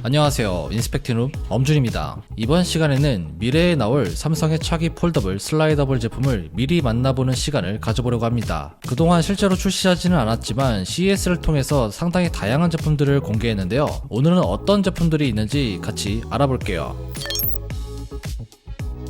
안녕하세요. 인스펙팅룸 엄준입니다. 이번 시간에는 미래에 나올 삼성의 차기 폴더블 슬라이더블 제품을 미리 만나보는 시간을 가져보려고 합니다. 그동안 실제로 출시하지는 않았지만 CES를 통해서 상당히 다양한 제품들을 공개했는데요. 오늘은 어떤 제품들이 있는지 같이 알아볼게요.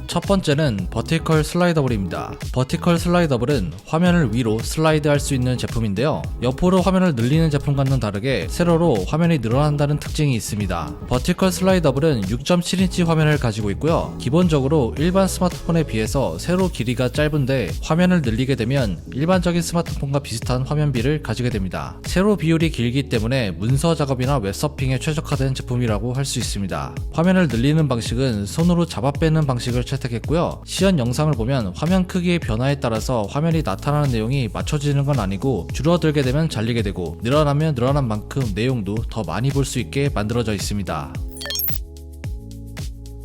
첫 번째는 버티컬 슬라이더블입니다. 버티컬 슬라이더블은 화면을 위로 슬라이드 할 수 있는 제품인데요. 옆으로 화면을 늘리는 제품과는 다르게 세로로 화면이 늘어난다는 특징이 있습니다. 버티컬 슬라이더블은 6.7인치 화면을 가지고 있고요. 기본적으로 일반 스마트폰에 비해서 세로 길이가 짧은데 화면을 늘리게 되면 일반적인 스마트폰과 비슷한 화면비를 가지게 됩니다. 세로 비율이 길기 때문에 문서 작업이나 웹서핑에 최적화된 제품이라고 할 수 있습니다. 화면을 늘리는 방식은 손으로 잡아 빼는 방식을 채 택했고요. 시연 영상을 보면 화면 크기의 변화에 따라서 화면이 나타나는 내용이 맞춰지는 건 아니고 줄어들게 되면 잘리게 되고 늘어나면 늘어난 만큼 내용도 더 많이 볼 수 있게 만들어져 있습니다.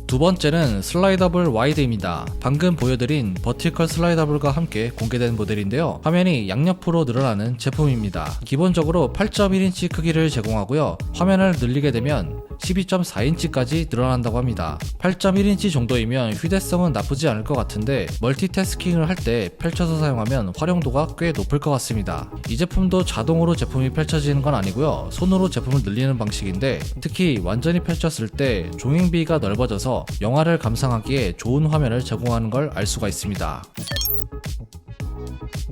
두 번째는 슬라이더블 와이드입니다. 방금 보여드린 버티컬 슬라이더블과 함께 공개된 모델인데요. 화면이 양옆으로 늘어나는 제품입니다. 기본적으로 8.1인치 크기를 제공하고요. 화면을 늘리게 되면 12.4인치까지 늘어난다고 합니다. 8.1인치 정도이면 휴대성은 나쁘지 않을 것 같은데 멀티태스킹을 할 때 펼쳐서 사용하면 활용도가 꽤 높을 것 같습니다. 이 제품도 자동으로 제품이 펼쳐지는 건 아니고요. 손으로 제품을 늘리는 방식인데 특히 완전히 펼쳤을 때 종횡비가 넓어져서 영화를 감상하기에 좋은 화면을 제공하는 걸 알 수가 있습니다.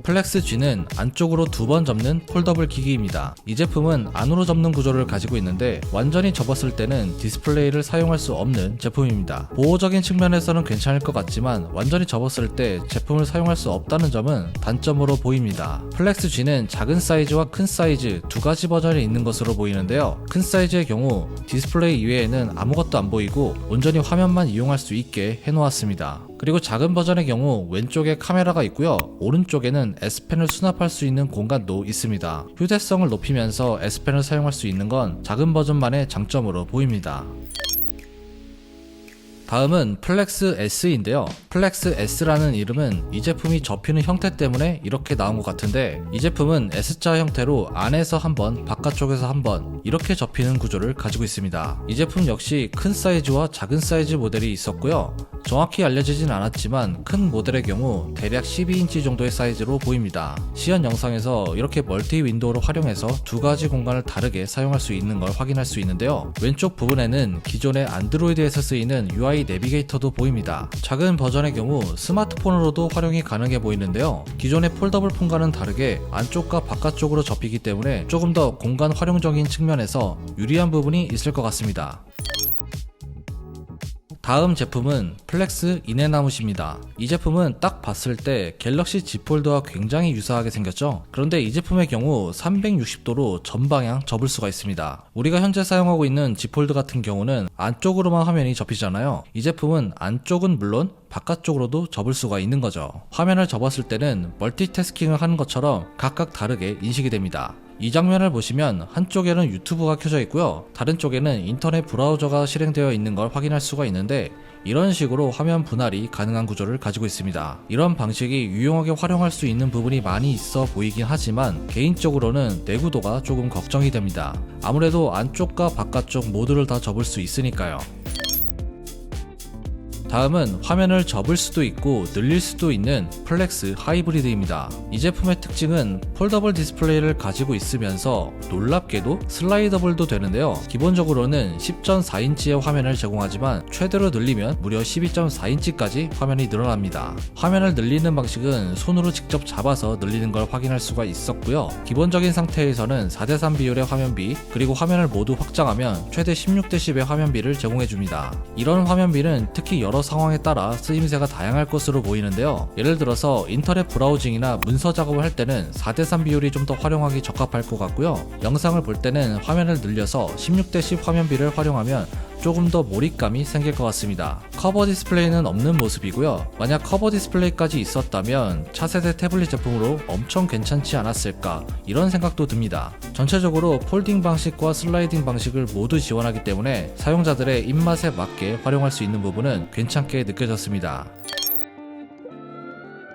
플렉스 G는 안쪽으로 두 번 접는 폴더블 기기입니다. 이 제품은 안으로 접는 구조를 가지고 있는데 완전히 접었을 때는 디스플레이를 사용할 수 없는 제품입니다. 보호적인 측면에서는 괜찮을 것 같지만 완전히 접었을 때 제품을 사용할 수 없다는 점은 단점으로 보입니다. 플렉스 G는 작은 사이즈와 큰 사이즈 두 가지 버전이 있는 것으로 보이는데요. 큰 사이즈의 경우 디스플레이 이외에는 아무것도 안 보이고 온전히 화면만 이용할 수 있게 해놓았습니다. 그리고 작은 버전의 경우 왼쪽에 카메라가 있고요. 오른쪽에는 S펜을 수납할 수 있는 공간도 있습니다. 휴대성을 높이면서 S펜을 사용할 수 있는 건 작은 버전만의 장점으로 보입니다. 다음은 플렉스 S인데요. 플렉스 S라는 이름은 이 제품이 접히는 형태 때문에 이렇게 나온 것 같은데 이 제품은 S자 형태로 안에서 한 번, 바깥쪽에서 한번 이렇게 접히는 구조를 가지고 있습니다. 이 제품 역시 큰 사이즈와 작은 사이즈 모델이 있었고요. 정확히 알려지진 않았지만 큰 모델의 경우 대략 12인치 정도의 사이즈로 보입니다. 시연 영상에서 이렇게 멀티 윈도우를 활용해서 두 가지 공간을 다르게 사용할 수 있는 걸 확인할 수 있는데요. 왼쪽 부분에는 기존의 안드로이드에서 쓰이는 UI 내비게이터도 보입니다. 작은 버전의 경우 스마트폰으로도 활용이 가능해 보이는데요. 기존의 폴더블 폰과는 다르게 안쪽과 바깥쪽으로 접히기 때문에 조금 더 공간 활용적인 측면에서 유리한 부분이 있을 것 같습니다. 다음 제품은 플렉스 이네나무시입니다. 이 제품은 딱 봤을 때 갤럭시 Z 폴드와 굉장히 유사하게 생겼죠? 그런데 이 제품의 경우 360도로 전방향 접을 수가 있습니다. 우리가 현재 사용하고 있는 Z 폴드 같은 경우는 안쪽으로만 화면이 접히잖아요. 이 제품은 안쪽은 물론 바깥쪽으로도 접을 수가 있는 거죠. 화면을 접었을 때는 멀티태스킹을 하는 것처럼 각각 다르게 인식이 됩니다. 이 장면을 보시면 한쪽에는 유튜브가 켜져 있고요. 다른 쪽에는 인터넷 브라우저가 실행되어 있는 걸 확인할 수가 있는데 이런 식으로 화면 분할이 가능한 구조를 가지고 있습니다. 이런 방식이 유용하게 활용할 수 있는 부분이 많이 있어 보이긴 하지만 개인적으로는 내구도가 조금 걱정이 됩니다. 아무래도 안쪽과 바깥쪽 모두를 다 접을 수 있으니까요. 다음은 화면을 접을 수도 있고 늘릴 수도 있는 플렉스 하이브리드입니다. 이 제품의 특징은 폴더블 디스플레이를 가지고 있으면서 놀랍게도 슬라이더블도 되는데요. 기본적으로는 10.4인치의 화면을 제공하지만 최대로 늘리면 무려 12.4인치까지 화면이 늘어납니다. 화면을 늘리는 방식은 손으로 직접 잡아서 늘리는 걸 확인할 수가 있었고요. 기본적인 상태에서는 4대3 비율의 화면비 그리고 화면을 모두 확장하면 최대 16대10의 화면비를 제공해줍니다. 이런 화면비는 특히 여러 상황에 따라 쓰임새가 다양할 것으로 보이는데요. 예를 들어서 인터넷 브라우징이나 문서 작업을 할 때는 4대3 비율이 좀 더 활용하기 적합할 것 같고요. 영상을 볼 때는 화면을 늘려서 16대10 화면비를 활용하면 조금 더 몰입감이 생길 것 같습니다. 커버 디스플레이는 없는 모습이고요. 만약 커버 디스플레이까지 있었다면 차세대 태블릿 제품으로 엄청 괜찮지 않았을까 이런 생각도 듭니다. 전체적으로 폴딩 방식과 슬라이딩 방식을 모두 지원하기 때문에 사용자들의 입맛에 맞게 활용할 수 있는 부분은 괜찮게 느껴졌습니다.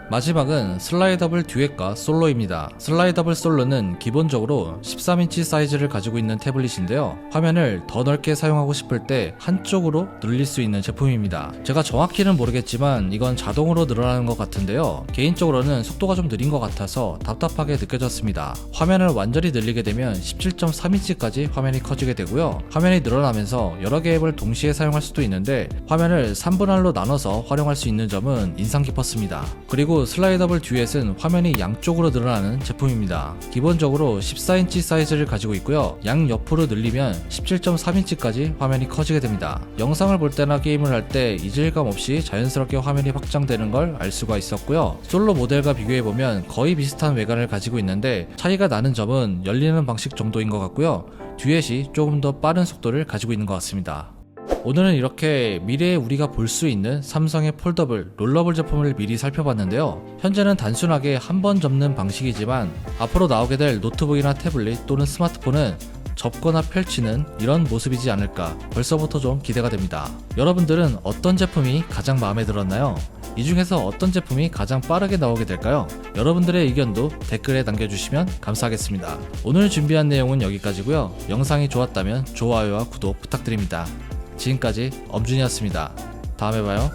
마지막은 슬라이더블 듀엣과 솔로입니다. 슬라이더블 솔로는 기본적으로 13인치 사이즈를 가지고 있는 태블릿인데요. 화면을 더 넓게 사용하고 싶을 때 한쪽으로 늘릴 수 있는 제품입니다. 제가 정확히는 모르겠지만 이건 자동으로 늘어나는 것 같은데요. 개인적으로는 속도가 좀 느린 것 같아서 답답하게 느껴졌습니다. 화면을 완전히 늘리게 되면 17.3인치까지 화면이 커지게 되고요. 화면이 늘어나면서 여러 개의 앱을 동시에 사용할 수도 있는데 화면을 3분할로 나눠서 활용할 수 있는 점은 인상 깊었습니다. 슬라이더블 듀엣은 화면이 양쪽으로 늘어나는 제품입니다. 기본적으로 14인치 사이즈를 가지고 있고요. 양 옆으로 늘리면 17.3인치까지 화면이 커지게 됩니다. 영상을 볼 때나 게임을 할 때 이질감 없이 자연스럽게 화면이 확장되는 걸 알 수가 있었고요. 솔로 모델과 비교해보면 거의 비슷한 외관을 가지고 있는데 차이가 나는 점은 열리는 방식 정도인 것 같고요. 듀엣이 조금 더 빠른 속도를 가지고 있는 것 같습니다. 오늘은 이렇게 미래에 우리가 볼 수 있는 삼성의 폴더블, 롤러블 제품을 미리 살펴봤는데요. 현재는 단순하게 한 번 접는 방식이지만 앞으로 나오게 될 노트북이나 태블릿 또는 스마트폰은 접거나 펼치는 이런 모습이지 않을까 벌써부터 좀 기대가 됩니다. 여러분들은 어떤 제품이 가장 마음에 들었나요? 이 중에서 어떤 제품이 가장 빠르게 나오게 될까요? 여러분들의 의견도 댓글에 남겨주시면 감사하겠습니다. 오늘 준비한 내용은 여기까지고요. 영상이 좋았다면 좋아요와 구독 부탁드립니다. 지금까지 엄준이었습니다. 다음에 봐요.